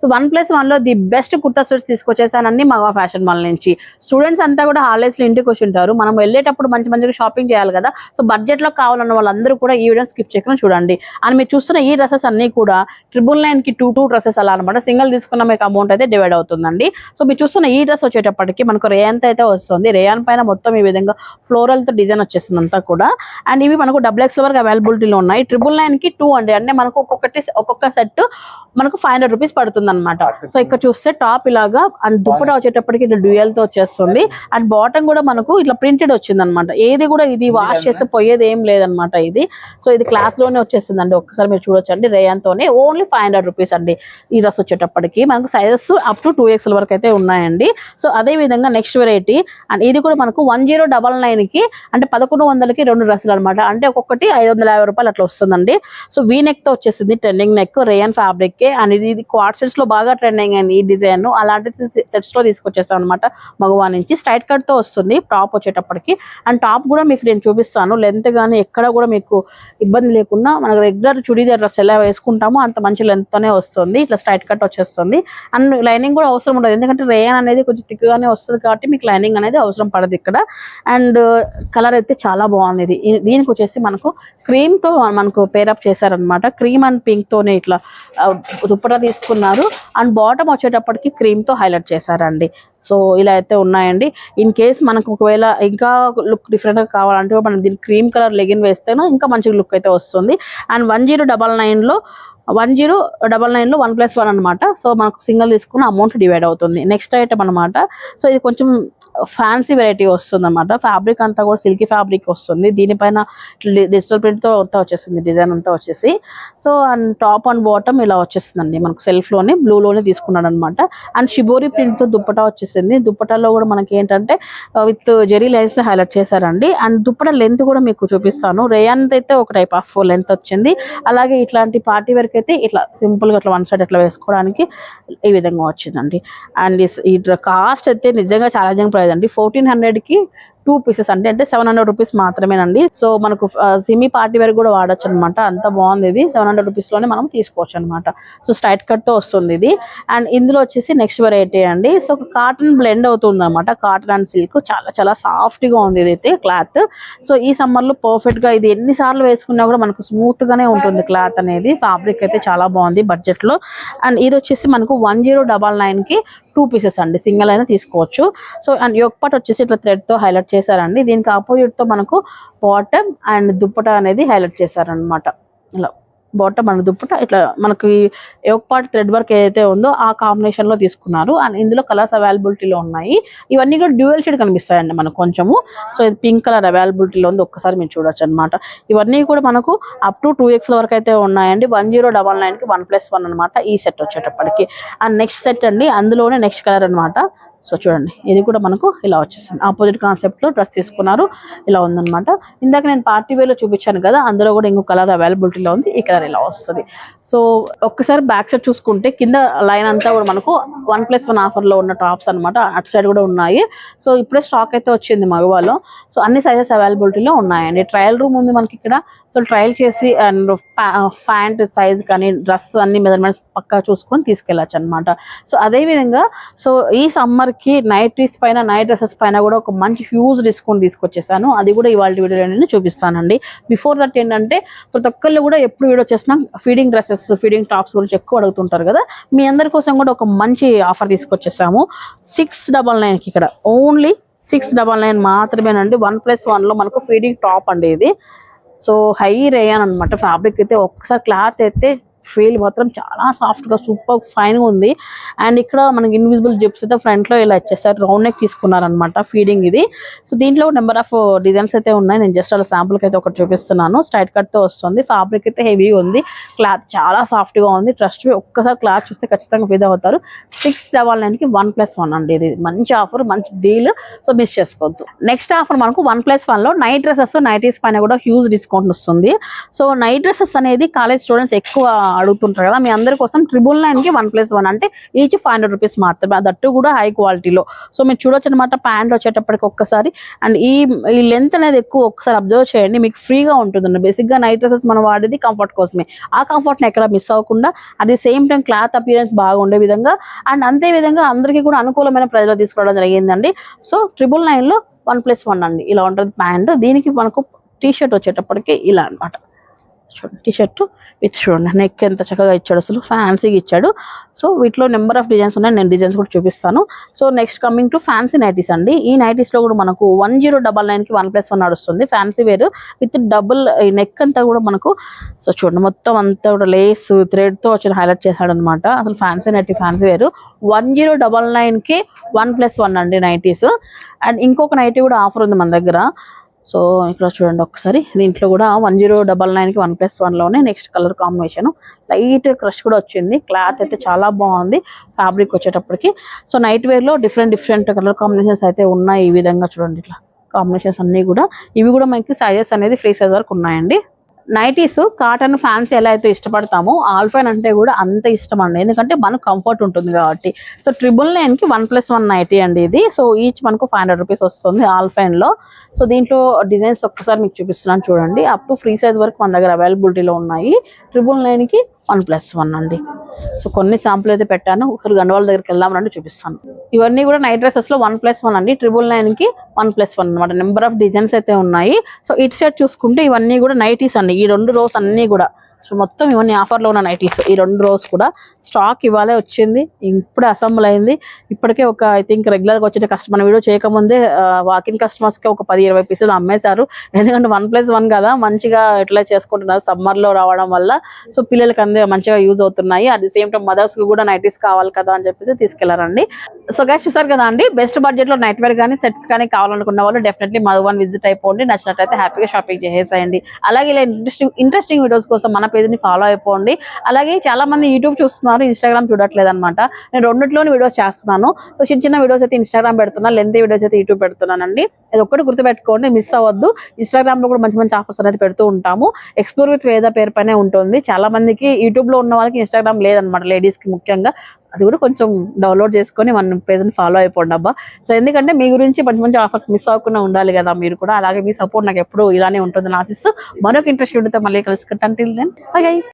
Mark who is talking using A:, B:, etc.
A: So one plus వన్లో the best kurta sets తీసుకొచ్చేసానని మగవా ఫ్యాషన్ మాల్ నుంచి. స్టూడెంట్స్ అంతా కూడా హాలిడేస్లో ఇంటికి వచ్చి ఉంటారు. మనం వెళ్ళేటప్పుడు మంచి మంచిగా షాపింగ్ చేయాలి కదా. సో బడ్జెట్లో కావాలన్న వాళ్ళందరూ కూడా ఈ వీడియో స్కిప్ చేయకుండా చూడండి. అండ్ మీరు చూస్తున్న ఈ డ్రెస్సెస్ అన్ని కూడా ట్రిపుల్ నైన్కి టూ టూ డ్రెస్సెస్ అలా అనమాట సింగిల్ తీసుకున్న మీకు అమౌంట్ అయితే డివైడ్ అవుతుందండి. సో మీరు చూస్తున్న ఈ డ్రెస్ వచ్చేటప్పటికి మనకు రేయంత్ అయితే వస్తుంది. రేయాన్ పైన మొత్తం ఈ విధంగా ఫ్లోరల్తో డిజైన్ వచ్చేస్తుంది అంతా కూడా. అండ్ ఇవి మనకు డబుల్ ఎక్స్ వరకు అవైలబిలిటీలో ఉన్నాయి. ట్రిపుల్ నైన్కి టూ అండి. అంటే మనకు ఒక్కొక్కటి ఒక్కొక్క సెట్ మనకు ఫైవ్ హండ్రెడ్ రూపీస్ పడుతుంది. అనమాట సో ఇక్కడ చూస్తే టాప్ ఇలాగా అండ్ దుప్పట వచ్చేటప్పటికి ఇట్లా డ్యూయల్తో వచ్చేస్తుంది. అండ్ బాటమ్ కూడా మనకు ఇట్లా ప్రింటెడ్ వచ్చింది అనమాట ఏది కూడా ఇది వాష్ చేస్తే పోయేది ఏం లేదనమాట ఇది. సో ఇది క్లాత్లోనే వచ్చేస్తుంది అండి ఒక్కసారి మీరు చూడొచ్చు అండి రేయాన్ తోనే ఓన్లీ ఫైవ్ హండ్రెడ్ రూపీస్ అండి ఈ డ్రెస్ వచ్చేటప్పటికి. మనకు sizes up to two XL వరకు అయితే ఉన్నాయండి. సో అదే విధంగా నెక్స్ట్ వెరైటీ అండ్ ఇది కూడా మనకు వన్ జీరో డబల్ నైన్కి అంటే పదకొండు వందలకి రెండు డ్రెస్సులు అనమాట అంటే ఒక్కొక్కటి ఐదు వందల యాభై రూపాయలు అట్లా వస్తుందండి. సో వీ నెక్తో వచ్చేసింది ట్రెండింగ్ నెక్ రేయన్ ఫ్యాబ్రిక్ కి అనేది ఇది ఇది క్వాడ్ సెట్స్లో బాగా ట్రెండింగ్ అయింది ఈ డిజైన్ అలాంటి సెట్స్లో తీసుకొచ్చేసాం అనమాట మగవా నుంచి. స్ట్రైట్ కట్తో వస్తుంది టాప్ వచ్చేటప్పటికి. అండ్ టాప్ కూడా మీకు నేను చూపిస్తాను. లెంత్ కానీ ఎక్కడ కూడా మీకు ఇబ్బంది లేకుండా మనకు రెగ్యులర్ చుడీదార్ డ్రెస్ ఎలా వేసుకుంటామో అంత మంచి లెంత్ తోనే వస్తుంది. ఇట్లా స్ట్రైట్ కట్ వచ్చేస్తుంది. అండ్ లైనింగ్ కూడా అవసరం ఉండదు. ఎందుకంటే రేయన్ అనేది కొంచెం తిక్కుగానే వస్తుంది కాబట్టి మీకు లైనింగ్ అనేది అవసరం పడదు ఇక్కడ. అండ్ కలర్ uh, అయితే చాలా బాగుంది ఇది. దీనికి వచ్చేసి మనకు క్రీమ్తో మనకు పేరప్ చేశారనమాట క్రీమ్ అండ్ పింక్ తోనే ఇట్లా uh, దుప్పటా తీసుకున్నారు. అండ్ బాటమ్ వచ్చేటప్పటికి క్రీమ్తో హైలైట్ చేశారండి. సో ఇలా అయితే ఉన్నాయండి. ఇన్ కేస్ మనకు ఒకవేళ ఇంకా లుక్ డిఫరెంట్గా కావాలంటే మనం దీనికి క్రీమ్ కలర్ లెగిన్ వేస్తేనో ఇంకా మంచి లుక్ అయితే వస్తుంది. అండ్ వన్ జీరో డబల్ నైన్లో వన్ జీరో డబల్ నైన్లో వన్ ప్లస్ వన్ అనమాట సో మనకు సింగిల్ తీసుకున్న అమౌంట్ డివైడ్ అవుతుంది. నెక్స్ట్ ఐటమ్ అనమాట సో ఇది కొంచెం ఫ్యాన్సీ వెరైటీ వస్తుంది అనమాట ఫ్యాబ్రిక్ అంతా కూడా సిల్కీ ఫ్యాబ్రిక్ వస్తుంది. దీనిపైన డిజిటల్ ప్రింట్తో అంతా వచ్చేసింది డిజైన్ అంతా వచ్చేసి. So and top and bottom ఇలా వచ్చేస్తుందండి మనకు సెల్ఫ్ బ్లూలోనే బ్లూ లోనే తీసుకున్నాడు అనమాట అండ్ షిబోరి ప్రింట్తో దుప్పటా వచ్చేసింది. దుప్పటాలో కూడా మనకి ఏంటంటే విత్ జెరీ లైన్స్ హైలైట్ చేశారండి. అండ్ దుప్పట లెంత్ కూడా మీకు చూపిస్తాను. రేయాన్ అయితే ఒక టైప్ ఆఫ్ లెంత్ వచ్చింది. అలాగే ఇట్లాంటి పార్టీ వేర్ అయితే ఇట్లా సింపుల్గా అట్లా వన్ సైడ్ అట్లా వేసుకోవడానికి ఈ విధంగా వచ్చిందండి. అండ్ ఇస్- ఈ కాస్ట్ అయితే నిజంగా ఛాలెంజింగ్ ప్రైస్ అండి. ఫోర్టీన్ హండ్రెడ్కి టూ పీసెస్ అంటే అంటే సెవెన్ హండ్రెడ్ రూపీస్ మాత్రమేనండి. సో మనకు సిమీ పార్టీ వేర్ కూడా వాడచ్చు అనమాట అంత బాగుంది ఇది. సెవెన్ హండ్రెడ్ రూపీస్లోనే మనం తీసుకోవచ్చు అనమాట సో స్ట్రైట్ కట్తో వస్తుంది ఇది. అండ్ ఇందులో వచ్చేసి నెక్స్ట్ వెరైటీ అండి. సో కాటన్ బ్లెండ్ అవుతుంది అనమాట కాటన్ అండ్ సిల్క్. చాలా చాలా సాఫ్ట్గా ఉంది ఇదైతే క్లాత్. సో ఈ సమ్మర్లో పర్ఫెక్ట్గా ఇది ఎన్ని సార్లు వేసుకున్నా కూడా మనకు స్మూత్ గానే ఉంటుంది క్లాత్ అనేది. ఫ్యాబ్రిక్ అయితే చాలా బాగుంది బడ్జెట్లో అండ్ ఇది వచ్చేసి మనకు వన్ జీరో డబల్ నైన్కి టూ పీసెస్ అండి సింగిల్ అయినా తీసుకోవచ్చు. సో అండ్ యొక్క వచ్చేసి ఇట్లా థ్రెడ్తో హైలైట్ చేశారండి. దీనికి ఆపోజిట్తో మనకు బాటమ్ అండ్ దుప్పట అనేది హైలైట్ చేశారనమాట ఇలా. బాటమ్ అండ్ దుప్పట ఇట్లా మనకి ఒక పార్ట్ థ్రెడ్ వర్క్ ఏదైతే ఉందో ఆ కాంబినేషన్లో తీసుకున్నారు. అండ్ ఇందులో కలర్స్ అవైలబిలిటీలో ఉన్నాయి. ఇవన్నీ కూడా డ్యూయల్ షేడ్ కనిపిస్తాయండి మనకు కొంచెము. సో ఇది పింక్ కలర్ అవైలబిలిటీలో ఉంది. ఒక్కసారి మీరు చూడొచ్చు అనమాట ఇవన్నీ కూడా మనకు అప్ టు టూ ఎక్స్ల వరకు అయితే ఉన్నాయండి. వన్ జీరో డబల్ నైన్కి వన్ ప్లస్ వన్ అనమాట ఈ సెట్ వచ్చేటప్పటికి. అండ్ నెక్స్ట్ సెట్ అండి అందులోనే నెక్స్ట్ కలర్ అన్నమాట. సో చూడండి ఇది కూడా మనకు ఇలా వచ్చేస్తుంది ఆపోజిట్ కాన్సెప్ట్లో డ్రెస్ తీసుకున్నారు. ఇలా ఉందన్నమాట. ఇందాక నేను పార్టీ వేలో లో చూపించాను కదా అందులో కూడా ఇంకో కలర్ అవైలబిలిటీలో ఉంది. ఈ కలర్ ఇలా వస్తుంది. సో ఒక్కసారి బ్యాక్ సైడ్ చూసుకుంటే కింద లైన్ అంతా కూడా మనకు వన్ ప్లస్ వన్ ఆఫర్లో ఉన్న టాప్స్ అన్నమాట. అటు సైడ్ కూడా ఉన్నాయి. సో ఇప్పుడే స్టాక్ అయితే వచ్చింది మగవాలో సో అన్ని సైజెస్ అవైలబిలిటీలో ఉన్నాయండి. ట్రయల్ రూమ్ ఉంది మనకి ఇక్కడ. సో ట్రయల్ చేసి అండ్ ప్యాంట్ సైజ్ కానీ డ్రెస్ అన్ని మెజర్మెంట్స్ పక్కా చూసుకొని తీసుకెళ్ళచ్చు అనమాట సో అదే విధంగా సో ఈ సమ్మర్కి నైట్ పైన నైట్ డ్రెస్సెస్ పైన కూడా ఒక మంచి హ్యూజ్ డిస్కౌంట్ తీసుకొచ్చేసాను. అది కూడా ఇవాళ వీడియో నేను చూపిస్తానండి. బిఫోర్ దట్ ఏంటంటే ప్రతి ఒక్కళ్ళు కూడా ఎప్పుడు వీడియో చేసినా ఫీడింగ్ డ్రెస్సెస్ ఫీడింగ్ టాప్స్ గురించి ఎక్కువ అడుగుతుంటారు కదా. మీ అందరి కోసం కూడా ఒక మంచి ఆఫర్ తీసుకొచ్చేసాము. సిక్స్ డబల్ నైన్కి ఇక్కడ. ఓన్లీ సిక్స్ డబల్ నైన్ మాత్రమేనండి. వన్ ప్లస్ వన్లో మనకు ఫీడింగ్ టాప్ అండి ఇది. సో హై రేయాన్ అనమాట ఫ్యాబ్రిక్ అయితే ఒక్కసారి క్లాత్ అయితే ఫీల్ మాత్రం చాలా సాఫ్ట్గా సూపర్ ఫైన్గా ఉంది. అండ్ ఇక్కడ మనకి ఇన్విజిబుల్ జిప్స్ అయితే ఫ్రంట్లో ఇలా ఇచ్చేసారు. రౌండ్ నెక్ తీసుకున్నారనమాట ఫీడింగ్ ఇది. సో దీంట్లో నెంబర్ ఆఫ్ డిజైన్స్ అయితే ఉన్నాయి. నేను జస్ట్ అలా శాంపుల్కి అయితే ఒకటి చూపిస్తున్నాను. స్ట్రైట్ కట్తో వస్తుంది. ఫ్యాబ్రిక్ అయితే హెవీ ఉంది. క్లాత్ చాలా సాఫ్ట్గా ఉంది. ట్రస్ట్ ఒక్కసారి క్లాత్ చూస్తే ఖచ్చితంగా ఫీల్ అవుతారు. సిక్స్ డబల్ నైన్కి వన్ ప్లస్ వన్ అండి ఇది. మంచి ఆఫర్ మంచి డీల్. సో మిస్ చేసుకోవద్దు. నెక్స్ట్ ఆఫర్ మనకు వన్ ప్లస్ వన్లో నైట్ డ్రెస్సెస్ నైటీస్ పైన కూడా హ్యూజ్ డిస్కౌంట్ వస్తుంది. సో నైట్ డ్రెస్సెస్ అనేది కాలేజ్ స్టూడెంట్స్ ఎక్కువ అడుగుతుంటారు కదా మీ అందరి కోసం ట్రిబుల్ నైన్కి వన్ ప్లస్ వన్ అంటే ఈచ్ ఫైవ్ హండ్రెడ్ రూపీస్ మాత్రమే. అదట్టు కూడా హై క్వాలిటీలో. సో మీరు చూడొచ్చు అనమాట ప్యాంట్ వచ్చేటప్పటికి ఒక్కసారి. అండ్ ఈ ఈ లెంత్ అనేది ఎక్కువ ఒక్కసారి అబ్జర్వ్ చేయండి. మీకు ఫ్రీగా ఉంటుందండి బేసిక్గా నైట్ డ్రెస్సెస్ మనం వాడేది కంఫర్ట్ కోసమే. ఆ కంఫర్ట్ని ఎక్కడ మిస్ అవ్వకుండా అది సేమ్ టైం క్లాత్ అపియరెన్స్ బాగా ఉండే విధంగా అండ్ అంతే విధంగా అందరికీ కూడా అనుకూలమైన ప్రజలు తీసుకోవడం జరిగిందండి. సో ట్రిపుల్ నైన్లో వన్ ప్లస్ వన్ అండి. ఇలా ఉంటుంది ప్యాంట్. దీనికి మనకు టీ షర్ట్ వచ్చేటప్పటికి ఇలా అన్నమాట. చూడండి టీ షర్ట్ విత్ చూడండి నెక్ ఎంత చక్కగా ఇచ్చాడు అసలు. ఫ్యాన్సీగా ఇచ్చాడు. సో వీటిలో నెంబర్ ఆఫ్ డిజైన్స్ ఉన్నాయి. నేను డిజైన్స్ కూడా చూపిస్తాను. So next coming to fancy nighties అండి. ఈ నైటీస్లో కూడా మనకు వన్ జీరో డబల్ నైన్కి వన్ ప్లస్ వన్ నడుస్తుంది. Fancy wear with double neck అంతా కూడా మనకు సో చూడండి మొత్తం అంతా కూడా లేస్ థ్రెడ్తో వచ్చిన హైలైట్ చేశాడు అనమాట అసలు fancy nighty fancy wear one zero double నైన్కి వన్ ప్లస్ వన్ అండి నైటీస్ అండ్ ఇంకొక నైటీ కూడా ఆఫర్ ఉంది మన దగ్గర. సో ఇక్కడ చూడండి ఒకసారి దీంట్లో కూడా వన్ జీరో డబల్ నైన్కి one plus వన్లోనే next colour combination. Light crush కూడా వచ్చింది. క్లాత్ అయితే చాలా బాగుంది ఫ్యాబ్రిక్ వచ్చేటప్పటికి. సో నైట్ వేర్లో డిఫరెంట్ డిఫరెంట్ కలర్ కాంబినేషన్స్ అయితే ఉన్నాయి ఈ విధంగా చూడండి ఇట్లా కాంబినేషన్స్ అన్నీ కూడా. ఇవి కూడా మనకి సైజెస్ అనేది ఫ్రీ సైజ్ వరకు ఉన్నాయండి. నైటీస్ కాటన్ ఫ్యాన్స్ ఎలా అయితే ఇష్టపడతామో ఆల్ఫైన్ అంటే కూడా అంత ఇష్టం అండి. ఎందుకంటే మనకు కంఫర్ట్ ఉంటుంది కాబట్టి. సో ట్రిబుల్ నైన్కి వన్ ప్లస్ వన్ నైటీ అండి ఇది. సో ఈచ్ మనకు ఫైవ్ హండ్రెడ్ రూపీస్ వస్తుంది ఆల్ఫైన్లో సో దీంట్లో డిజైన్స్ ఒక్కసారి మీకు చూపిస్తున్నాను చూడండి. అప్ టు ఫ్రీ సైజ్ వరకు మన దగ్గర అవైలబిలిటీలో ఉన్నాయి. ట్రిబుల్ నైన్కి వన్ ప్లస్ వన్ అండి. సో కొన్ని శాంపుల్ అయితే పెట్టాను. ఒకరు గండవాళ్ళ దగ్గరికి వెళ్దాం రండి చూపిస్తాను. ఇవన్నీ కూడా నైట్ డ్రెస్సెస్లో వన్ ప్లస్ వన్ అండి. ట్రిపుల్ నైన్కి వన్ ప్లస్ వన్ అనమాట నెంబర్ ఆఫ్ డిజైన్స్ అయితే ఉన్నాయి. సో ఇటు సైడ్ చూసుకుంటే ఇవన్నీ కూడా నైటీస్ అండి. ఈ రెండు రోస్ అన్ని కూడా. సో మొత్తం ఇవన్నీ ఆఫర్లో ఉన్న నైటీస్ ఈ రెండు రోజు కూడా. స్టాక్ ఇవాళే వచ్చింది. ఇప్పుడే అసెంబ్ల్ అయింది. ఇప్పటికే ఒక ఐ థింక్ రెగ్యులర్గా వచ్చిన కస్టమర్ వీడియో చేయకముందే వాకిన్ కస్టమర్స్కి ఒక పది ఇరవై పీసులు అమ్మేశారు. ఎందుకంటే వన్ ప్లస్ వన్ కదా. మంచిగా ఎట్లా చేసుకుంటున్నారు? సమ్మర్లో రావడం వల్ల. సో పిల్లలకి అందే మంచిగా యూజ్ అవుతున్నాయి. అట్ ది సేమ్ టైం మదర్స్కి కూడా నైటీస్ కావాలి కదా అని చెప్పేసి తీసుకెళ్ళారండి. సో గైస్ చూసారు కదా అండి? బెస్ట్ బడ్జెట్లో నైట్ వేర్ కానీ సెట్స్ కానీ కావాలనుకున్న వాళ్ళు డెఫినెట్లీ మధువన్ విజిట్ అయిపోండి. నచ్చినట్లయితే హ్యాపీగా షాపింగ్ చేసేయండి. అలాగే ఇలా ఇంట్రెస్టింగ్ ఇంట్రెస్టింగ్ వీడియోస్ కోసం మన పేజ్ని ఫాలో అయిపోండి. అలాగే చాలా మంది యూట్యూబ్ చూస్తున్నారు ఇన్స్టాగ్రామ్ చూడట్లేదు అనమాట నేను రెండిట్లోని వీడియోస్ చేస్తున్నాను. సో చిన్న చిన్న వీడియోస్ అయితే ఇన్స్టాగ్రామ్ పెడుతున్నా లెంత్ వీడియోస్ అయితే యూట్యూబ్ పెడుతున్నానండి. ఇది ఒక్కటి గుర్తుపెట్టుకోండి మిస్ అవ్వద్దు. ఇన్స్టాగ్రామ్లో కూడా మంచి మంచి ఆఫర్స్ అనేది పెడుతూ ఉంటాము. ఎక్స్ప్లోర్ విత్ వేద పేరు పైన ఉంటుంది. చాలా మందికి యూట్యూబ్లో ఉన్న వాళ్ళకి ఇన్స్టాగ్రామ్ లేదనమాట లేడీస్కి ముఖ్యంగా. అది కూడా కొంచెం డౌన్లోడ్ చేసుకొని మనం పేజ్ని ఫాలో అయిపోండి అబ్బా. సో ఎందుకంటే మీ గురించి మంచి మంచి ఆఫర్స్ మిస్ అవ్వకుండా ఉండాలి కదా మీరు కూడా. అలాగే మీ సపోర్ట్ నాకు ఎప్పుడు ఇలానే ఉంటుంది. ఆశిస్తూ మరొక ఇంట్రెస్ట్ ఉంటే మళ్ళీ కలుసుకుంటాను టిల్ దెన్ బై